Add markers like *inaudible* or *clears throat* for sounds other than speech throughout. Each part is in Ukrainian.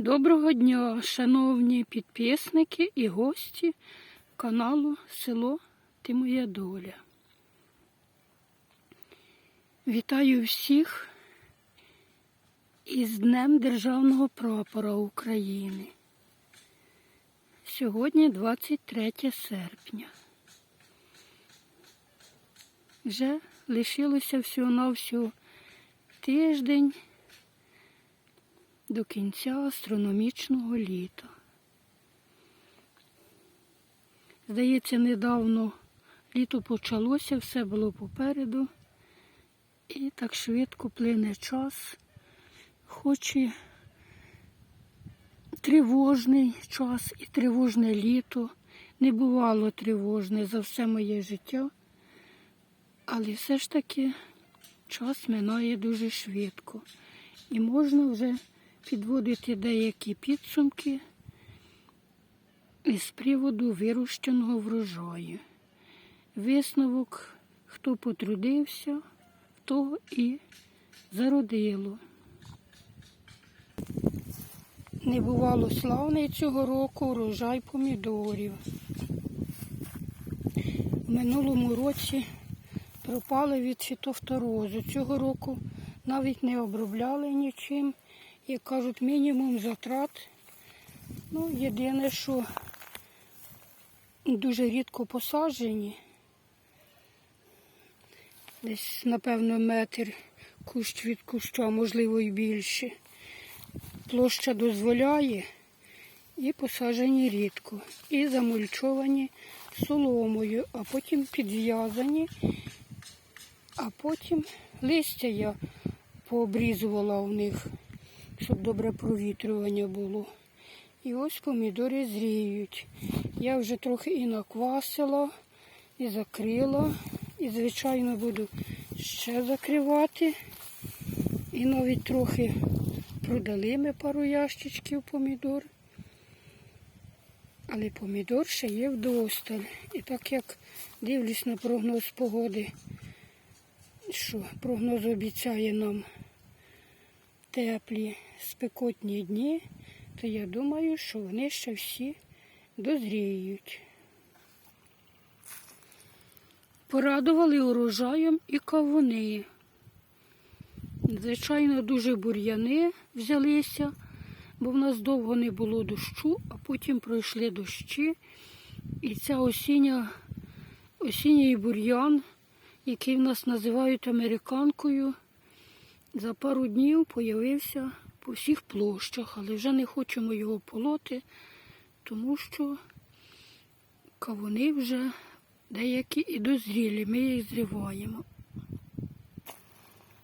Доброго дня, шановні підписники і гості каналу Село Ти Моя Доля. Вітаю всіх із Днем Державного прапора України. Сьогодні 23 серпня. Вже лишилося всього-навсього тиждень до кінця астрономічного літа. Здається, недавно літо почалося, все було попереду, і так швидко плине час, хоч і тривожний час і тривожне літо. Не бувало тривожне за все моє життя, але все ж таки час минає дуже швидко. І можна вже підводити деякі підсумки із приводу вирощеного врожаю. Висновок, хто потрудився, того і зародило. Не бувало славний цього року урожай помідорів. В минулому році пропали від фітофторозу. Цього року навіть не обробляли нічим. Як кажуть, мінімум затрат. Ну, єдине, що дуже рідко посаджені. Десь, напевно, метр кущ від куща, можливо, і більше. Площа дозволяє і посаджені рідко. І замульчовані соломою, а потім підв'язані, а потім листя я пообрізувала в них щоб добре провітрювання було. І ось помідори зріють. Я вже трохи і наквасила, і закрила. І, звичайно, буду ще закривати. І навіть трохи продали ми пару ящичків помідор. Але помідор ще є вдосталь. І так як дивлюсь на прогноз погоди, що прогноз обіцяє нам теплі спекотні дні, то я думаю, що вони ще всі дозріють. Порадували урожаєм і кавуни. Звичайно, дуже бур'яни взялися, бо в нас довго не було дощу, а потім пройшли дощі. І ця осіння, осінній бур'ян, який в нас називають американкою, за пару днів появився по всіх площах, але вже не хочемо його полоти, тому що кавуни вже деякі і дозрілі, ми їх зриваємо.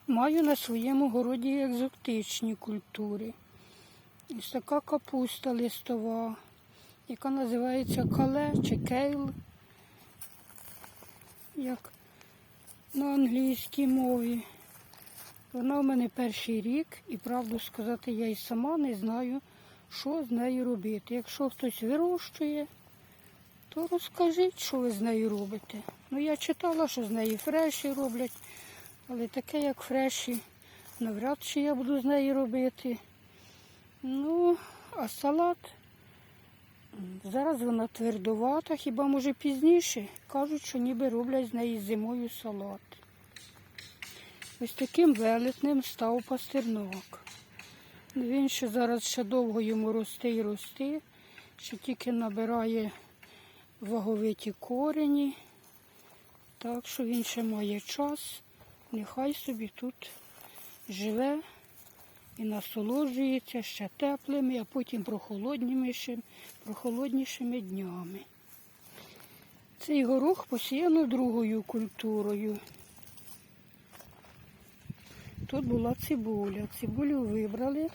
Маю на своєму городі екзотичні культури. Ось така капуста листова, яка називається кале чи кейл, як на англійській мові. Вона в мене перший рік, і правду сказати, я і сама не знаю, що з нею робити. Якщо хтось вирощує, то розкажіть, що ви з нею робите. Ну, я читала, що з неї фреші роблять, але таке, як фреші, навряд чи я буду з нею робити. Ну, а салат, зараз вона твердовата, хіба може пізніше. Кажуть, що ніби роблять з неї зимою салат. Ось таким велетним став пастернок. Він ще зараз ще довго йому рости і рости, ще тільки набирає ваговиті корені. Так що він ще має час, нехай собі тут живе і насолоджується ще теплими, а потім прохолоднішими, прохолоднішими днями. Цей горох посіяно другою культурою. Тут була цибуля. Цибулю вибрали,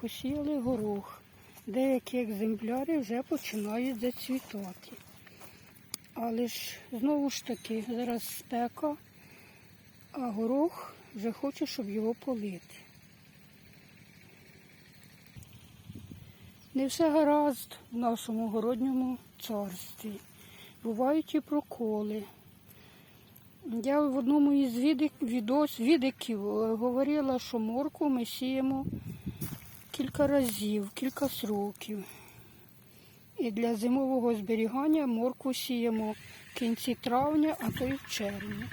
посіяли горох. Деякі екземпляри вже починають зацвітати. Але ж знову ж таки, зараз спека, а горох вже хоче, щоб його полити. Не все гаразд в нашому городньому царстві. Бувають і проколи. Я в одному із відос, відиків е, говорила, що морку ми сіємо кілька разів, кілька сроків. І для зимового зберігання моркву сіємо в кінці травня, а то й в червні.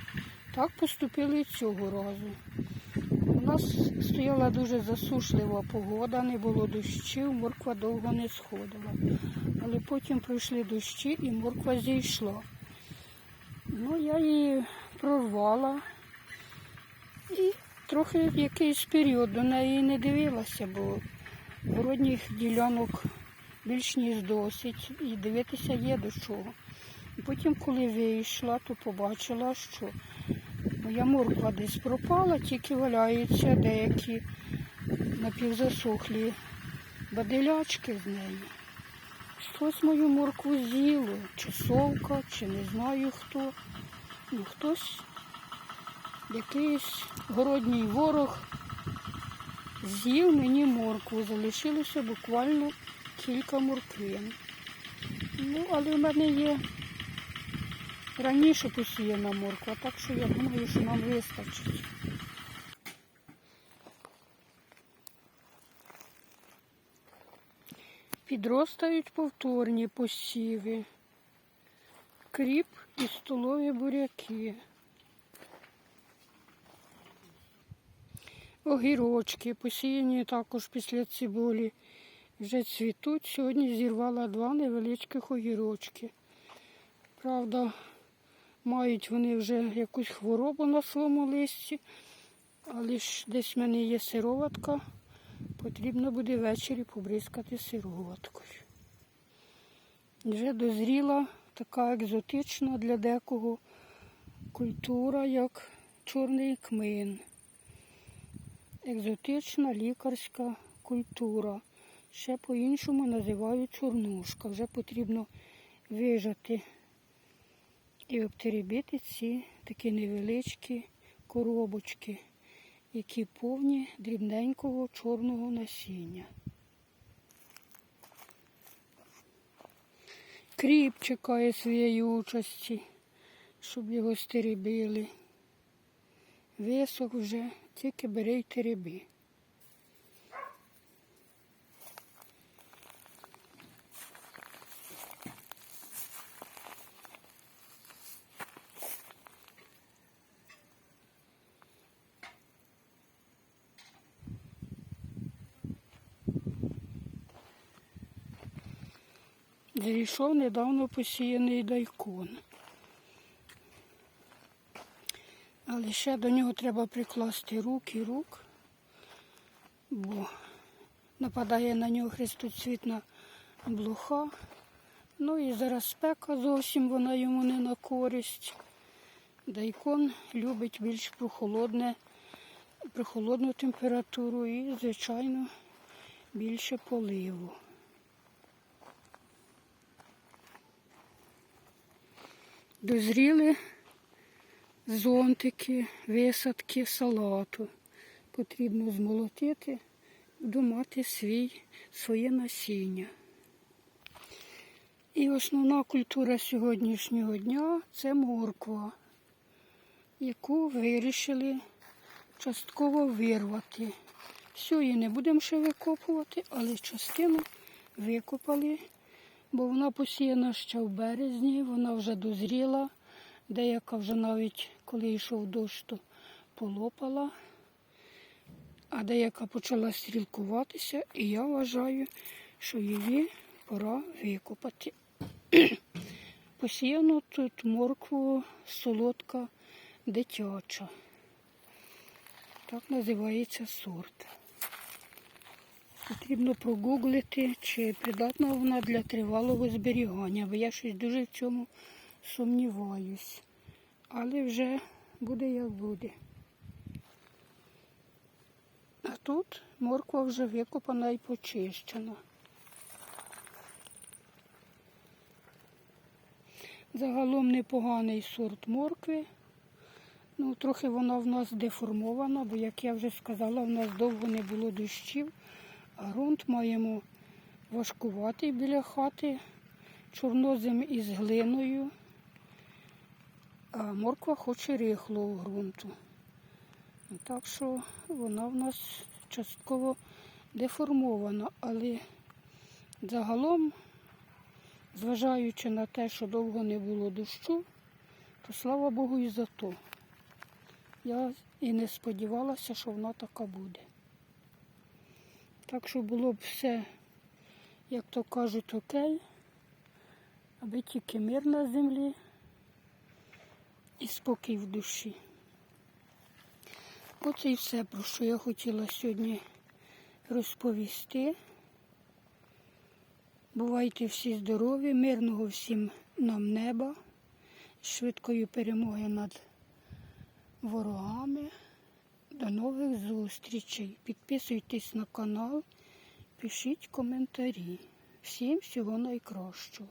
Так поступили і цього разу. У нас стояла дуже засушлива погода, не було дощів, морква довго не сходила. Але потім пройшли дощі і морква зійшла. Ну, я її прорвала і трохи якийсь період до неї не дивилася, бо городніх ділянок більш ніж досить, і дивитися є до чого. Потім, коли вийшла, то побачила, що моя морква десь пропала, тільки валяються деякі напівзасохлі баделячки з неї. Хтось мою моркву з'їло, чи совка, чи не знаю хто. Ну, хтось, якийсь городній ворог з'їв мені моркву. Залишилося буквально кілька морквин. Ну, але в мене є раніше посіяна морква, так що я думаю, що нам вистачить. Підростають повторні посіви. Кріп і столові буряки. Огірочки посіяні також після цибулі. Вже цвітуть. Сьогодні зірвала два невеличких огірочки. Правда, мають вони вже якусь хворобу на своєму листі, але ж десь в мене є сироватка. Потрібно буде ввечері побризкати сироваткою. Вже дозріла така екзотична для декого культура, як чорний кмин. Екзотична лікарська культура. Ще по-іншому називають чорнушка. Вже потрібно вижати і обтеребити ці такі невеличкі коробочки, які повні дрібненького чорного насіння. Кріп чекає своєї участі, щоб його стеребили. Висох вже, тільки бери й тереби. Зійшов недавно посіяний дайкон. Але ще до нього треба прикласти руки, рук, бо нападає на нього хрестоцвітна блоха. Ну і зараз спека зовсім вона йому не на користь. Дайкон любить більш прохолодне, прохолодну температуру і, звичайно, більше поливу. Дозріли зонтики, висадки салату. Потрібно змолотити, буду мати свій, своє насіння. І основна культура сьогоднішнього дня це морква, яку вирішили частково вирвати. Всю її не будемо ще викопувати, але частину викопали, бо вона посіяна ще в березні, вона вже дозріла. Деяка вже навіть, коли йшов дощ, то полопала, а деяка почала стрілкуватися, і я вважаю, що її пора викопати. *clears throat* Посіяно тут моркву солодка дитяча. Так називається сорт. Потрібно прогуглити, чи придатна вона для тривалого зберігання, бо я щось дуже в цьому сумніваюсь. Але вже буде як буде. А тут морква вже викопана і почищена. Загалом непоганий сорт моркви. Ну, трохи вона в нас деформована, бо, як я вже сказала, в нас довго не було дощів, а ґрунт маємо важкуватий біля хати, чорнозем із глиною, а морква хоче рихлого ґрунту. Так що вона в нас частково деформована, але загалом, зважаючи на те, що довго не було дощу, то слава Богу і за то. Я і не сподівалася, що вона така буде. Так що було б все, як то кажуть, окей, аби тільки мир на землі і спокій в душі. Оце і все, про що я хотіла сьогодні розповісти. Бувайте всі здорові, мирного всім нам неба, швидкої перемоги над ворогами. До нових зустрічей. Підписуйтесь на канал, пишіть коментарі. Всім всього найкращого.